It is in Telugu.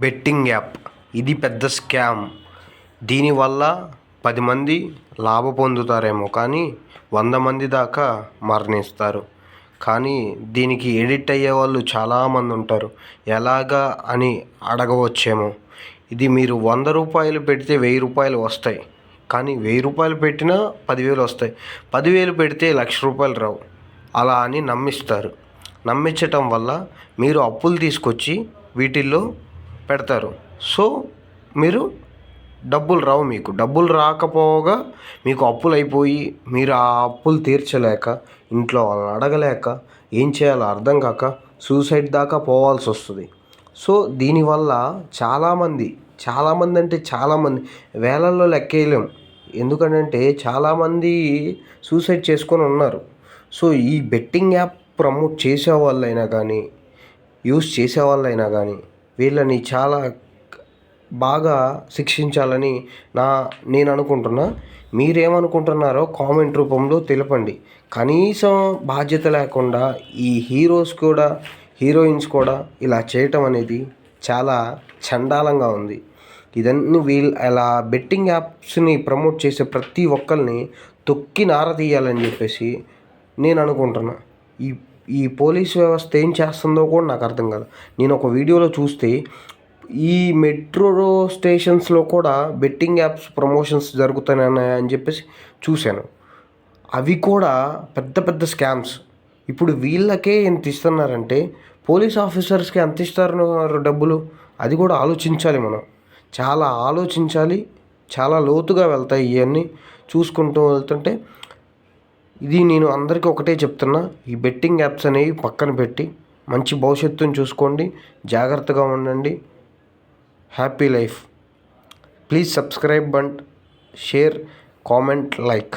Betting app. ఇది పెద్ద స్కామ్. దీనివల్ల పది మంది లాభ పొందుతారేమో కానీ వంద మంది దాకా మరణిస్తారు. కానీ దీనికి ఎడిట్ అయ్యే వాళ్ళు చాలామంది ఉంటారు. ఎలాగా అని అడగవచ్చేమో. ఇది మీరు వంద రూపాయలు పెడితే వెయ్యి రూపాయలు వస్తాయి. కానీ వెయ్యి రూపాయలు పెట్టినా పదివేలు వస్తాయి. పదివేలు పెడితే లక్ష రూపాయలు రావు. అలా అని నమ్మిస్తారు. నమ్మించటం వల్ల మీరు అప్పులు తీసుకొచ్చి వీటిల్లో పెడతారు. సో మీరు డబ్బులు రావు మీకు. డబ్బులు రాకపోగా మీకు అప్పులు అయిపోయి మీరు ఆ అప్పులు తీర్చలేక ఇంట్లో వాళ్ళని అడగలేక ఏం చేయాలో అర్థం కాక సూసైడ్ దాకా పోవాల్సి వస్తుంది. సో దీనివల్ల చాలామంది చాలామంది అంటే చాలామంది వేలల్లో లెక్కేయలేం. ఎందుకంటే చాలామంది సూసైడ్ చేసుకొని ఉన్నారు. సో ఈ బెట్టింగ్ యాప్ ప్రమోట్ చేసే వాళ్ళైనా కానీ యూస్ చేసే వాళ్ళైనా కానీ వీళ్ళని చాలా బాగా శిక్షించాలని నా నేను అనుకుంటున్నా. మీరేమనుకుంటున్నారో కామెంట్ రూపంలో తెలపండి. కనీసం బాధ్యత లేకుండా ఈ హీరోస్ కూడా హీరోయిన్స్ కూడా ఇలా చేయటం అనేది చాలా చండాలంగా ఉంది. ఇదన్నీ వీళ్ళు అలా బెట్టింగ్ యాప్స్ని ప్రమోట్ చేసే ప్రతి ఒక్కరిని తొక్కి నార తీయాలని చెప్పేసి నేను అనుకుంటున్నా. ఈ ఈ పోలీస్ వ్యవస్థ ఏం చేస్తుందో కూడా నాకు అర్థం కాదు. నేను ఒక వీడియోలో చూస్తే ఈ మెట్రో స్టేషన్స్లో కూడా బెట్టింగ్ యాప్స్ ప్రమోషన్స్ జరుగుతున్నాయి అని చెప్పేసి చూశాను. అవి కూడా పెద్ద పెద్ద స్కామ్స్. ఇప్పుడు వీళ్ళకే ఎంత ఇస్తున్నారంటే పోలీస్ ఆఫీసర్స్కి ఎంత ఇస్తారు డబ్బులు? అది కూడా ఆలోచించాలి మనం. చాలా ఆలోచించాలి చాలా లోతుగా వెళ్తాయి ఇవన్నీ చూసుకుంటూ వెళ్తుంటే ఇది నేను అందరికీ ఒకటే చెప్తున్నా. ఈ బెట్టింగ్ యాప్స్ అనేవి పక్కన పెట్టి మంచి భవిష్యత్తుని చూసుకోండి. జాగ్రత్తగా ఉండండి. Happy life. Please subscribe and share comment like.